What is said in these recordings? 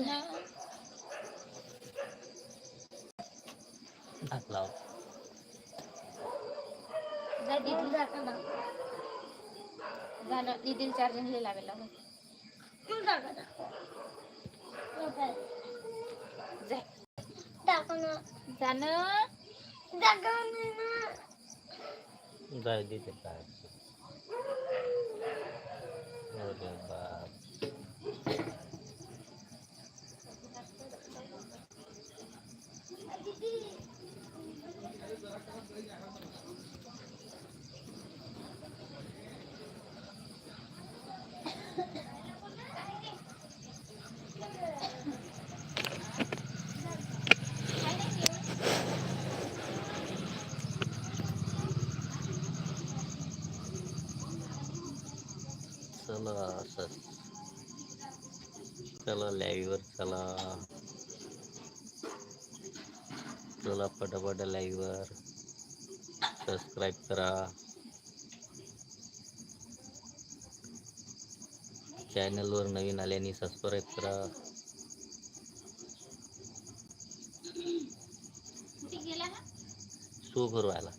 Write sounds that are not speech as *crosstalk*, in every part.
ना हात लाव जा दीदी जाता ना. जाणं दीदीला चार्जिंग लावेल लावून जा. जाणं जाय दे ते काय अरे बाप चला असं. चला लाईव्हवर चला. चला पटापट लाईव्हवर सबस्क्राईब करा. चॅनलवर नवीन आल्याने सबस्क्राईब करा. शो करू आला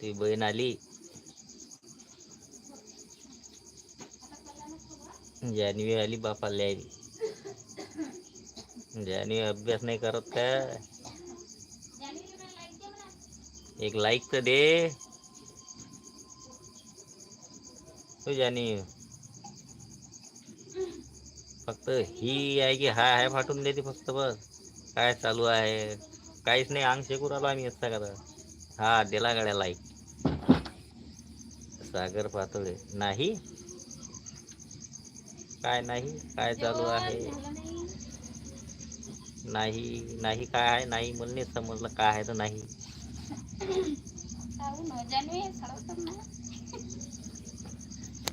ती बहीण आली. जानवी आली बापाला आली जानवी अभ्यास नाही करत का? एक लाईक तर दे. हो जानी फक्त ही आहे की हाय हाय फाटून देते फक्त बस. काय चालू आहे? काहीच अंग शेकू राहिलो आम्ही असता का हा दिला गाड्या लाईक सागर पातोळे. नाही? काय नाही? काय चालू आहे? नाही. नाही काय? आहे नाही नाही समजलं काय आहे तर नाही.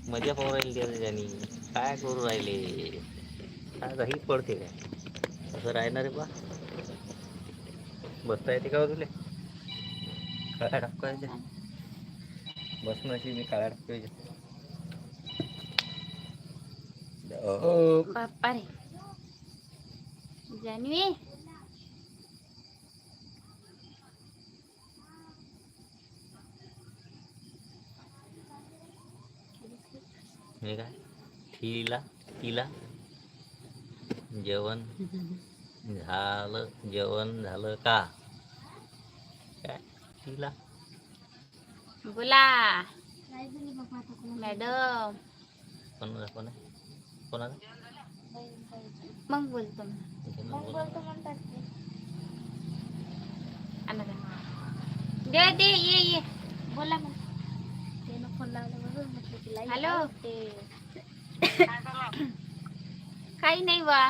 मजा पाहू राहिली ज्यानी. काय करू राहिले? काय दही पडते काय? असं राहणार आहे बा. बसता येते का हो तुले काळ्या टपकायच्या बसणं अशी मी काळ्या टपकायच्या बाप्पा रे जानवी हे काय तिला तिला जेवण झालं जेवण झालं का काय तिला. बोला. मॅडम. कोण मग बोलतो मग. इथे मग बोल. आणा द्या. दे दे ये ये. बोला मग. फोन लावला हॅलो. काही नाही वा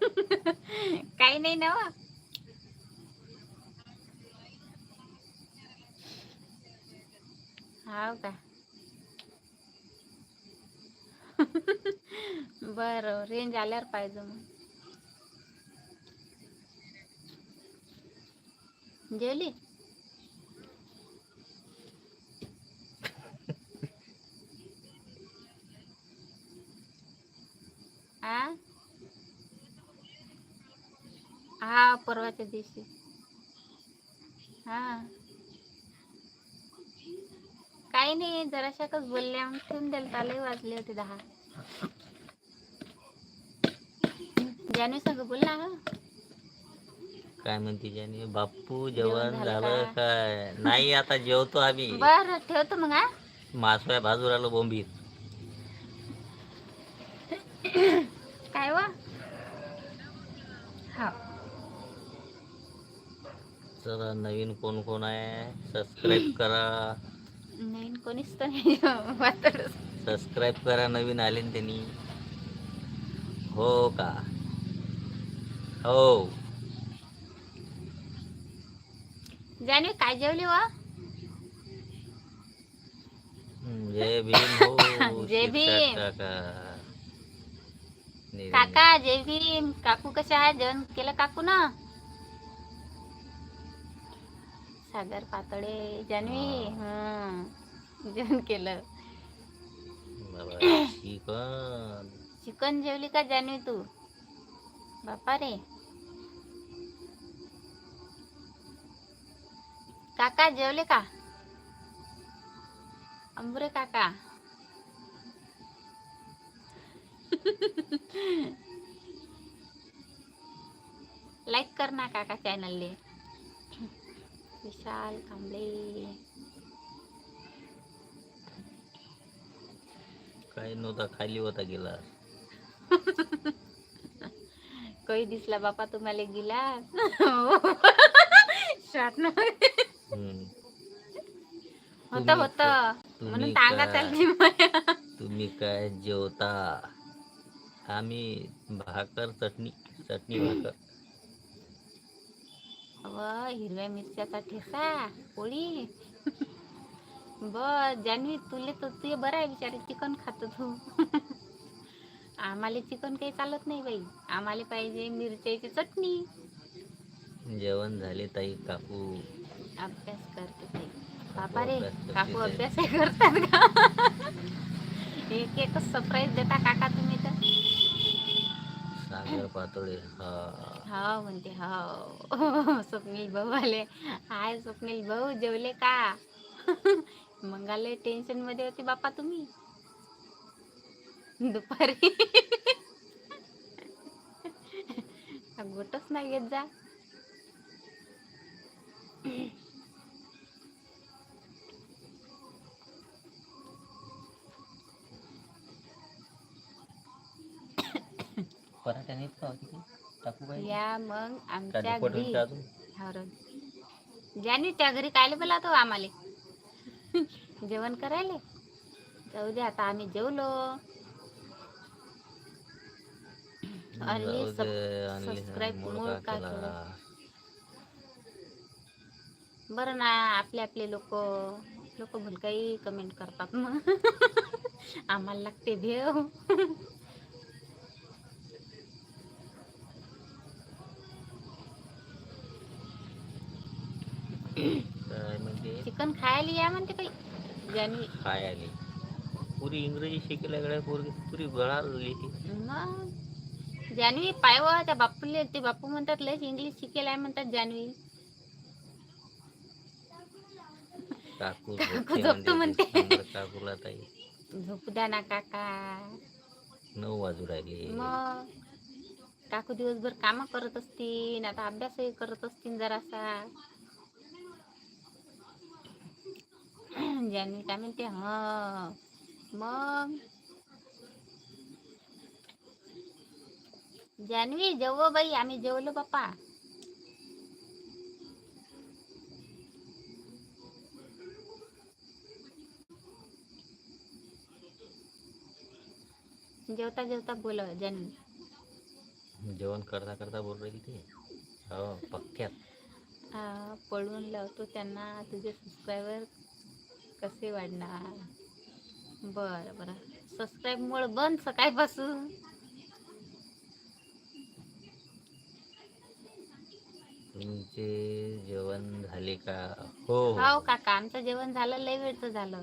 *laughs* काही नाही ना वा हाव का *laughs* बरं रेंज आल्यावर पाहिजे मग. जेवली? *laughs* आ? हा परवाच्या दिवशी. हा. काही नाही जराशाकच बोलल्या ठेवून द्याल चालू वाजले होते दहा. जानवी संग बोल ना. काय म्हणते जानी बाप्पू जेवण झालं? काय? नाही आता जेवतो आम्ही. बरं ठेवतो मग हा. मासोया भाजू राहिलो बोंबीत काय व? हा. चला नवीन कोण कोण आहे? सबस्क्राईब करा. नाही कोणीच तर नाही. *laughs* सबस्क्राईब करा नवीन आले ना त्यांनी. हो का? हो. जानवी काय जेवली व? जय भीम हो *laughs* जय भीम. काका. जय भीम. काकू कशा आहे जेवण केलं काकू ना सागर पातळे जानवी हं जेवण केलं. बाबा, *coughs* चिकन. चिकन जेवली का जानवी तू? बापा रे. काका जेवले का? अंबुरे काका. *laughs* लाईक कर ना काका चॅनलले विशाल कांबळे. काही नव्हता खाली होता गेला. काही दिसला बापा तुम्हाला गेला न. होत होत. म्हणून टांगा चालली. तुम्ही काय जेवता? आम्ही भाकर चटणी चटणी भाकर. हिरव्या मिरच्याचा ठेसा पोळी. बर जानवी तुले तर तुझे बरं आहे बिचारे चिकन खातो तू. आम्हाला चिकन काही चालत नाही बाई. आम्हाला पाहिजे मिरच्याची चटणी. जेवण झाले ताई काकू. अभ्यास करते ताई. बापा रे काकू. अभ्यास करतात का? एक एकच सरप्राईज देता काका सागर पातोडे हा. म्हणते हो *laughs* स्वप्नील भाऊ आले. हाय स्वप्नील भाऊ जेवले का? *laughs* मंगाले टेन्शनमध्ये होते बापा तुम्ही. दुपारी. *laughs* गोटच नाही घेत जा. पराठ्या नाहीत का होती टाकू काय या मग आमच्या दुप्पट घरी. का अजून. त्या घरी कायले बोला तो आम्हाला. जेवण करायले. जाऊ दे आता आम्ही जेवलो. जाऊ दे, आणली सबस्क्राईब का केला? बरं ना आपले आपले लोक लोक भलकाही कमेंट करतात मग *laughs* आम्हाला लागते भेव. *laughs* चिकन खायला या म्हणते काही. ज्यानी काय आली पुरी इंग्रजी शिकल्या गड्या पोरगी पुरी गळाली ती मग जानवी पायव त्या बापूले ते बापू म्हणतात लयच इंग्लिश शिकेल आहे म्हणतात जानवी काकू काकू झोपते म्हणते काकूला ताई. झोपू द्या ना काका. नऊ वाजू राहिले. मग काकू दिवसभर काम करत असतील आता अभ्यासही करत असतील जरासा. जानवी काय म्हणते ह मग जानवी जेव बाई आम्ही जेवलो बाप्पा जेवता जेवता बोल जानवी जेवण करता करता बोल राहिली ती हो पक्क्यात आ, पळून लावतो त्यांना तुझे सबस्क्रायबर कसे वाढणार? बरं बरं. सबस्क्राईब मुळे बंद सकाळपासून. तुमचे जेवण झाले का? हो हो. काका आमचं जेवण झालं लय वेळचं झालं.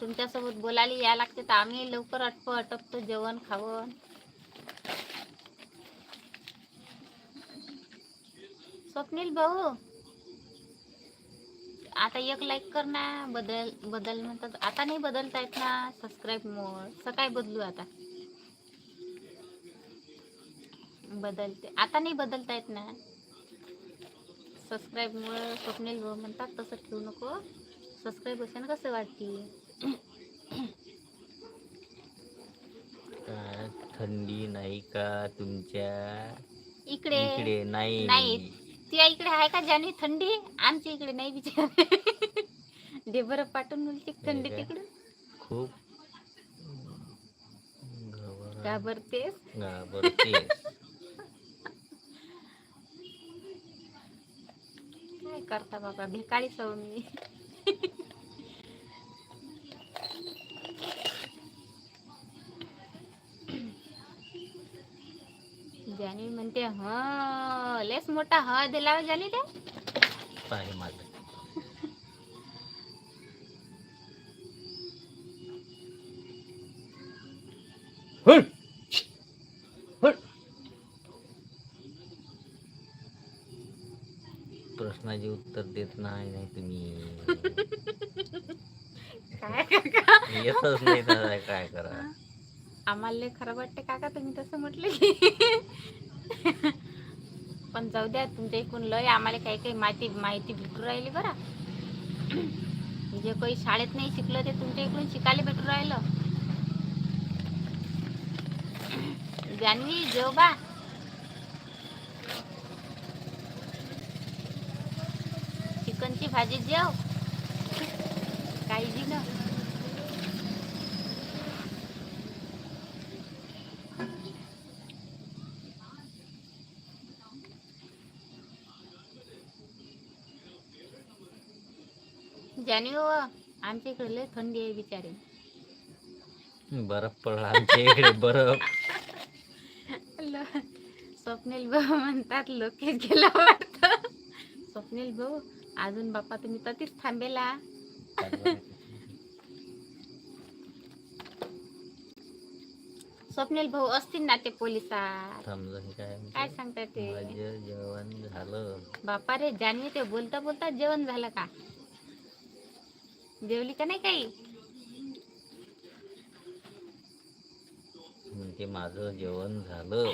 तुमच्यासोबत बोलायला या लागते तर आम्ही लवकर अटप अटपतो जेवण खावं स्वप्नील भाऊ? आता एक लाईक कर ना बदल बदल म्हणतात. आता नाही बदलता येत ना सबस्क्राईब मोड सकाळी बदलू आता. बदलते. आता नाही बदलता येत ना. सबस्क्राईब मुळे स्वप्नील भाऊ म्हणतात तसं ठेवू नको. सबस्क्राईब असेल कसं वाटते थंडी नाही का तुमच्या? इकडे. इकडे नाही. तुझ्या इकडे आहे का जानी थंडी? आमच्या इकडे नाही बिचार. *laughs* दे बरं पाठवून मुलची थंडी काय? तिकडे खूप. घाबर- घाबरतेस. घाबरते काय करता बाबा? भिकाळी सव मी. *laughs* जानी म्हणते ह लेस मोठा ह दिला जानी ते. माझं प्रश्नाचे उत्तर देत नाही नाही तुम्ही. काय काका? येतच नाही तर काय करा? आम्हाला लय खरं वाटते काका तुम्ही तसं म्हटलं की. *laughs* पण जाऊ द्या तुमच्या इकडून लय आम्हाला काही काही माहिती माहिती भेटू राहिली बरं. *clears throat* जे काही शाळेत नाही शिकलं ते तुमच्या इकडून शिकायला भेटू राहिलं. *clears throat* जानवी जेवबा. चिकनची भाजी जेव. काही दिलं. जान्हवी हो आमच्या इकडे लय थंडी आहे बिचारी. बरफ पडला आमच्या इकडे बरफ स्वप्नील भाऊ म्हणतात लोकेश गेला वाटतं. स्वप्नील भाऊ अजून बाप्पा तुम्ही ततीच थांबेला. स्वप्नील भाऊ असतील ना ते पोलिसात? काय काय सांगताय ते? माझं जेवण झालं. बापा रे जान्हवी ते बोलता बोलता जेवण झालं का? जेवली का नाही काही? म्हणजे माझं जेवण झालं.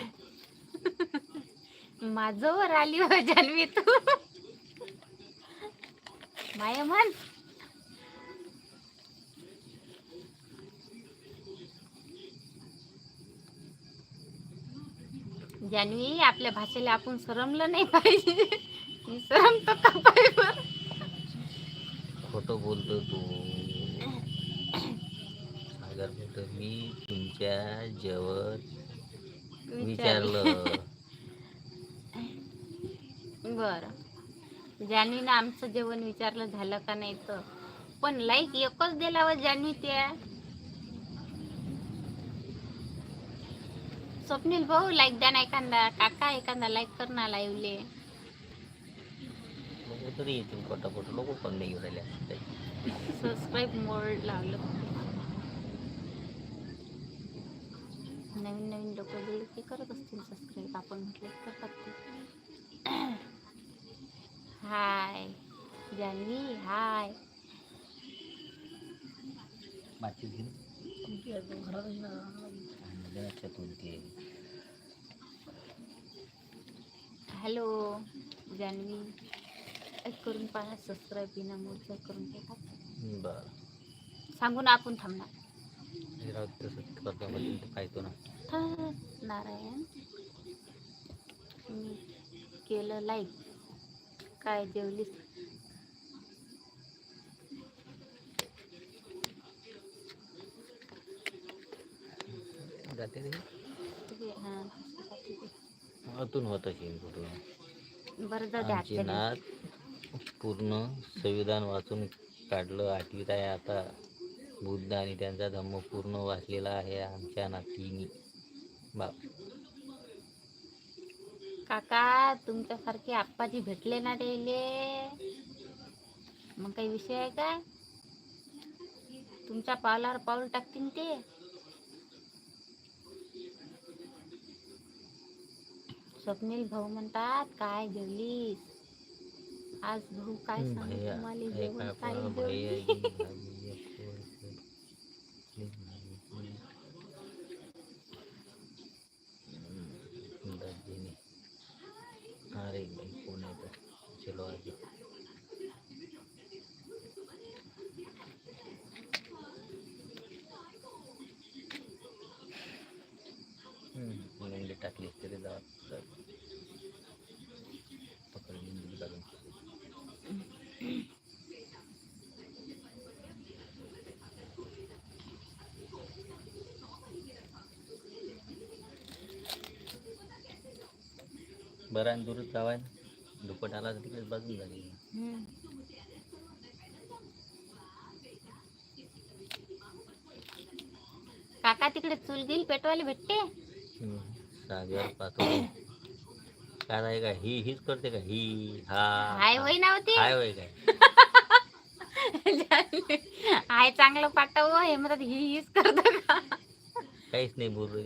*laughs* माझं वर आली हो जान्हवी तू. माया म्हण. जान्हवी आपल्या भाषेला आपण सरमलं नाही पाहिजे. *laughs* मी सरमतो का पाहिजे खोटं बोलतो तू. सागर बोलतो मी तुमच्या जेवण विचारलं. *laughs* बर. जान्हवीनं आमचं जेवण विचारलं झालं का नाही तर. पण लाईक एकच दिला व जान्हवी त्या स्वप्नील भाऊ लाईक द्या ना एखादा. काका एखादा लाईक कर ना लाईव्हले तरी येतील पटापट लोक पण नाही घेऊन राहिले. सबस्क्राईब मोड लावलं नवीन नवीन लोक गेले की करत असतील सबस्क्राईब आपण म्हटलं करतात ते. हाय जान्हवी हाय घेऊन. ते. हॅलो जान्हवी एक करून पहा सबस्क्राईब बिना करून टाका बरं. सांगू ना आपण थांबणार. हे राहू दे तसंच करता बघून ते पाहतो ना था नारायण. मी केलं लाईक काय जेवलीस? जाते रे. तुझे हां अतून होत असेल कुठून? बरं जाऊ द्या आमची नात पूर्ण संविधान वाचून काढलं. आठवीत आहे आता बुद्ध आणि त्यांचा धम्म पूर्ण वाचलेला आहे आमच्या नातीनी. बाप. काका तुमच्यासारखे आप्पाजी भेटले ना त्याले मग काही विषय आहे काय? तुमच्या पावलावर पाऊल टाकतील ते? स्वप्नील भाऊ म्हणतात काय जेवलीस आज भाऊ काय सांगू तुम्हाला जेवण काय जेवण? *laughs* भैया जी भाजी एक पोळी, एक भाजी. हम्म, दाजीने अरे भाई कोण आहे तो चलो आगे हम्म, मुंडी टाकली तरी जात पकडली मुंडी काढून बरं आणि दूरच जावाय दुपट आला तर तिकडेच बाजून झाली. काका तिकडे चूल गिल पेटवायला भेटते? सागर पाहतो. काय आहे का ही हीच करते का ही हा हाय. वय नव्हती हाय होय काय? *laughs* हाय चांगलं पाठव हे म्हणतात ही हीच करत का? काहीच नाही बोल.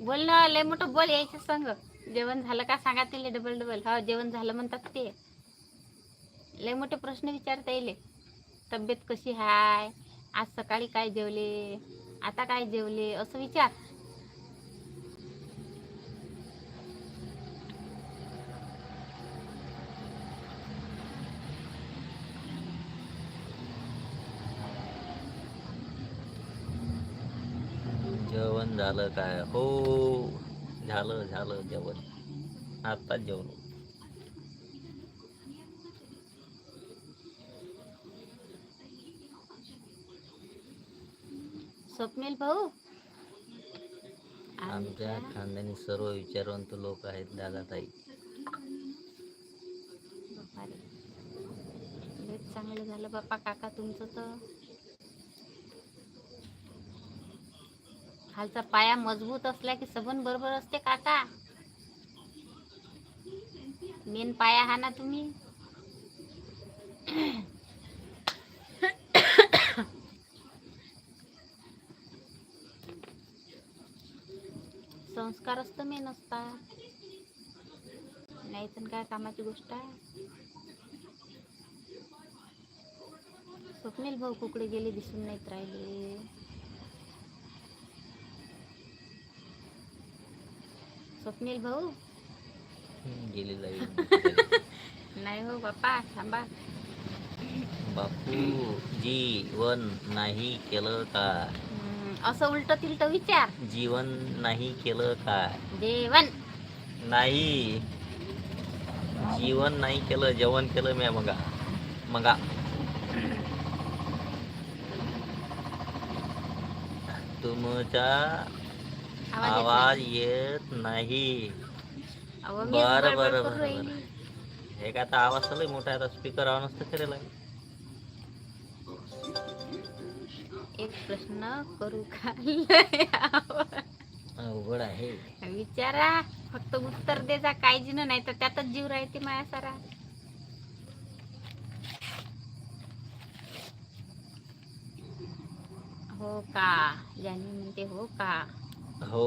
बोल ना लय मोठं बोल यायचं संग. जेवण झालं का सांगा तिले डबल डबल हा जेवण झालं म्हणतात ते. लय मोठे प्रश्न विचारता येईल. तब्येत कशी हाय? आज सकाळी काय जेवले? आता काय जेवले? असं विचार. जेवण झालं काय? हो. झालं झालं जेवण. आत्ताच जेवलो. स्वप्नील भाऊ? आमच्या खानदानी सर्व विचारवंत लोक आहेत दादा ताई चांगलं झालं बाप्पा काका तुमचं तर. खालचा पाया मजबूत असला की सबन बरोबर असते काका मेन पाया हा ना तुम्ही. संस्कारच तर मेन असता. नाही तर काय कामाची गोष्ट आहे? स्वप्नील भाऊ कुकडे गेले दिसून नाहीत राहिले. स्वप्नील भाऊ? गेलेला. *laughs* नाही हो बाप्पा थांबा. बापू जीवन नाही केलं का असं उलट तिलट विचार. जीवन नाही केलं का जेवण. नाही. जीवन नाही केलं जेवण केलं मी मगा. मगा. तुमचा आवाज येत नाही. बरं, बरं, बरं. हे का आता आवाज चालू मोठा आता स्पीकर ऑन असतं करेल एक प्रश्न करू का. *laughs* अवघड आहे. विचारा फक्त उत्तर दे जा काळजी नाही तर त्यातच जीव राहते माया सारा. हो का? ज्याने म्हणते हो का? हो.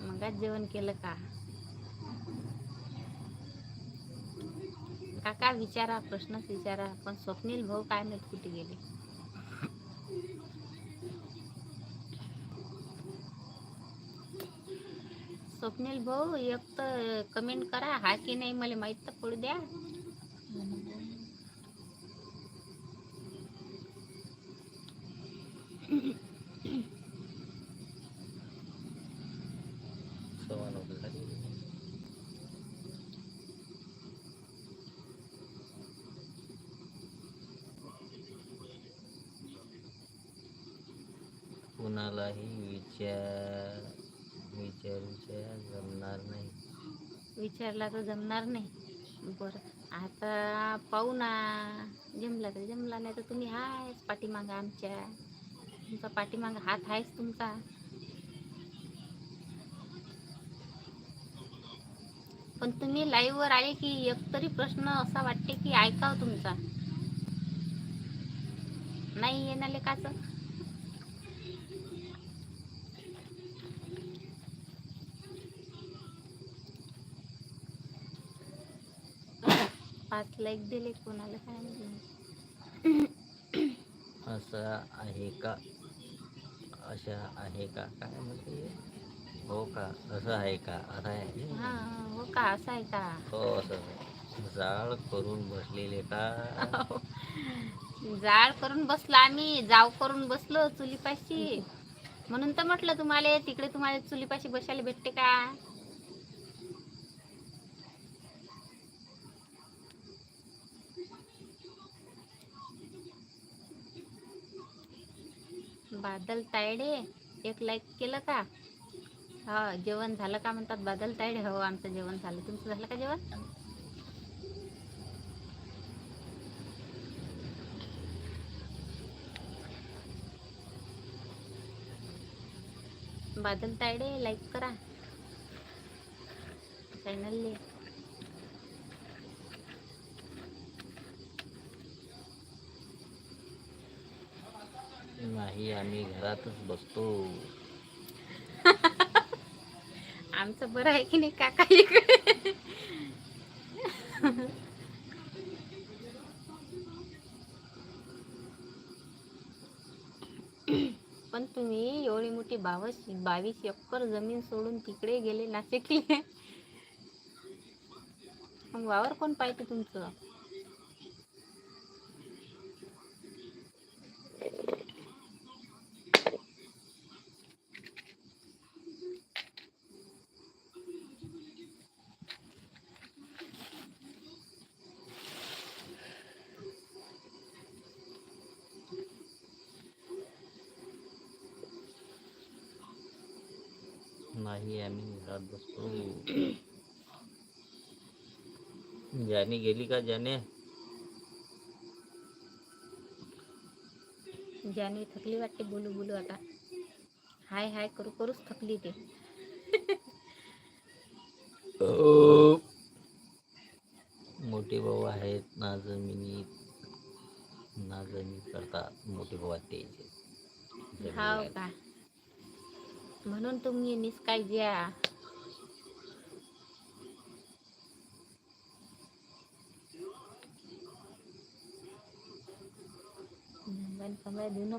मग जेवण केलं का? काका विचारा प्रश्नच विचारा. पण स्वप्नील भाऊ काय माहीत कुठे गेले? स्वप्नील भाऊ एक तर कमेंट करा. हा की नाही मला माहीत तर पडू द्या सव्वा नऊ झाली. विचार विचार विचार जमणार नाही. विचारला तर जमणार नाही. बरं आता पाहू ना. जमला तर जमला नाही तर तुम्ही आहेच पाठीमागं आमच्या. तुमचा पाठीमागं हात आहेच तुमचा. पण तुम्ही लाईव्हवर वर आले की एक तरी प्रश्न असा वाटते की ऐकाव तुमचा. नाही येणारे लेखाचं पाच लाईक दिले कोणाला काय असं आहे का? अशा आहे का? काय म्हणते हो का? असं आहे का? असं आहे हा हो का? असं आहे का? हो असं जाळ करून बसलेले का? जाळ करून बसलो आम्ही. जाव करून बसलो चुलीपाशी. म्हणून तर म्हटलं तुम्हाला तिकडे तुम्हाला चुलीपाशी बसायला भेटते का? बादल तायडे. एक लाईक केलं का? हा जेवण झालं का म्हणतात बादल तायडे? हो आमचं जेवण झालं. तुमचं झालं का जेवण? बादल तायडे लाईक करा. चॅनलले नाही आम्ही घरातच बसतो. *laughs* आमचं बरं आहे की नाही काका इकडे *laughs* पण तुम्ही एवढी मोठी बावीस बावीस एकर जमीन सोडून तिकडे गेले नाशिकले? मग वावर कोण पाहिजे तुमचं नाही ज्याने गेली का ज्याने? ज्याने थकली वाटते बोलू बोलू आता. हाय हाय करू करूच थकली ते. मोठे भाऊ आहेत ना जमिनीत ना जमीन करतात मोठे भाऊ आहेत म्हणून तुम्ही निष्काळज्या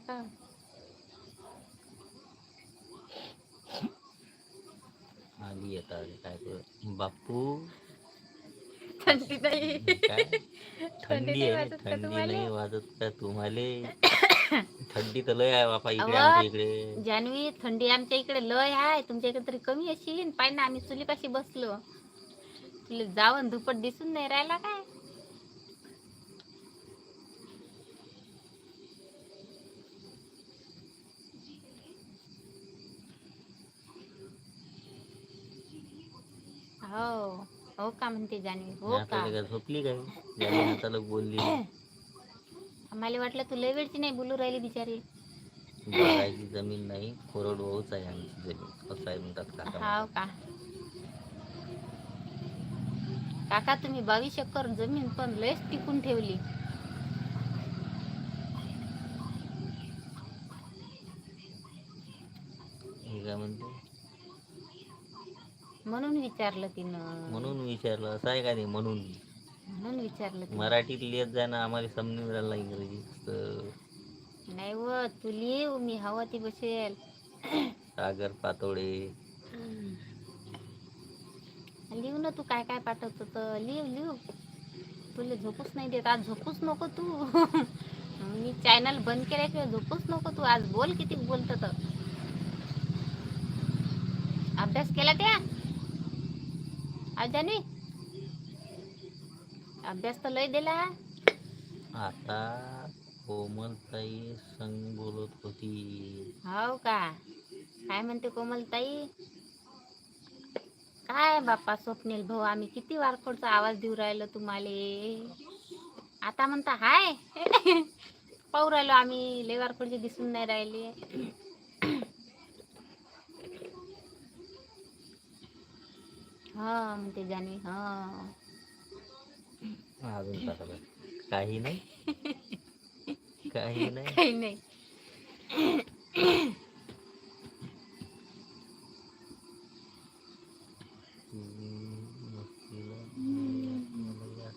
नका आली येतात काय कर बापू थंडी नाही. काय? थंडी थंडी नाही आहे वाजत का थंडी तुम्हाला? नाही वाजत का तुम्हाला? *coughs* थंडी तर लय आहे बापा इकडे. आमच्या इकडे. थंडी आमच्या इकडे लय आहे. तुमच्या इकडे तरी कमी असेल पाय ना आम्ही चुलीपाशी बसलो. तुला जावं धुपट दिसून नाही राहिला काय? हो. हो का म्हणते जानवी हो का? झोपली काय? ज्याने हाताला बोलली. आम्हाला वाटलं तू लय वेळची नाही बोलू राहिली बिचारी. बघायची जमीन नाही. कोरडवाहूच आहे आमची जमीन. असं आहे म्हणतात काका हाव का? काका तुम्ही बावीस एकर जमीन पण लयच टिकून ठेवली. हे काय म्हणते? म्हणून विचारलं तिनं. म्हणून विचारलं असं आहे का नाही म्हणून? म्हणून विचारलं तिनं. मराठीत लिहित ना आम्हाला समजून राहिला इंग्रजी तर नाही व तू लिव मी हवा ती बसेल. सागर पातोडे. लिव ना तू काय काय पाठवतो तर. लिव लिव तुला झोपूच नाही देत. आज झोपूच नको तू. मी चॅनल बंद केल्याशिवाय झोपूच नको तू. आज बोल किती बोलत तर. अभ्यास केला त्या? आज जाने अभ्यास तर लय दिला. आता कोमलताई संग बोलत होती. हो का? काय म्हणते कोमलताई? काय बाप्पा स्वप्नील भाऊ आम्ही किती वारखोडचा आवाज देऊ राहिलो तुम्हाला? आता म्हणता हाय. *laughs* पाहू राहिलो आम्ही लय वारखोडचे दिसून नाही राहिले. हा म्हणते जाणवी हा. अजून कसं *laughs* काही नाही. काही नाही. काही नाही तुम्ही नसलेला मला या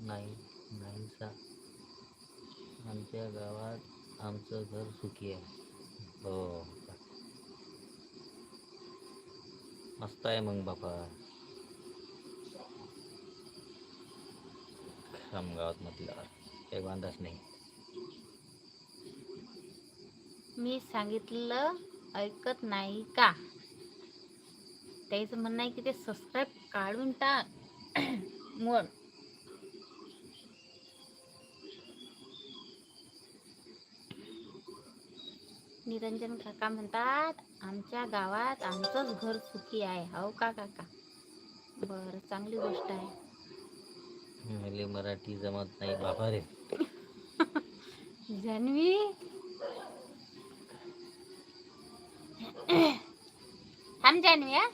नाही नाहीसा आमच्या गावात आमचं घर सुखी आहे. हो. मस्त आहे मग बापा. खामगावात म्हटल्यावर काही वांधाच नाही. मी सांगितलं ऐकत नाही का? त्याचं म्हणणं आहे की ते सबस्क्राईब काढून टाक. *clears throat* मोड निरंजन काका म्हणतात आमच्या गावात आमचंच घर सुखी आहे. हो का काका? बरं चांगली गोष्ट आहे. मला मराठी जमत नाही बाबा रे. *laughs* जान्हवी. *clears throat* थांब जान्हवी हा.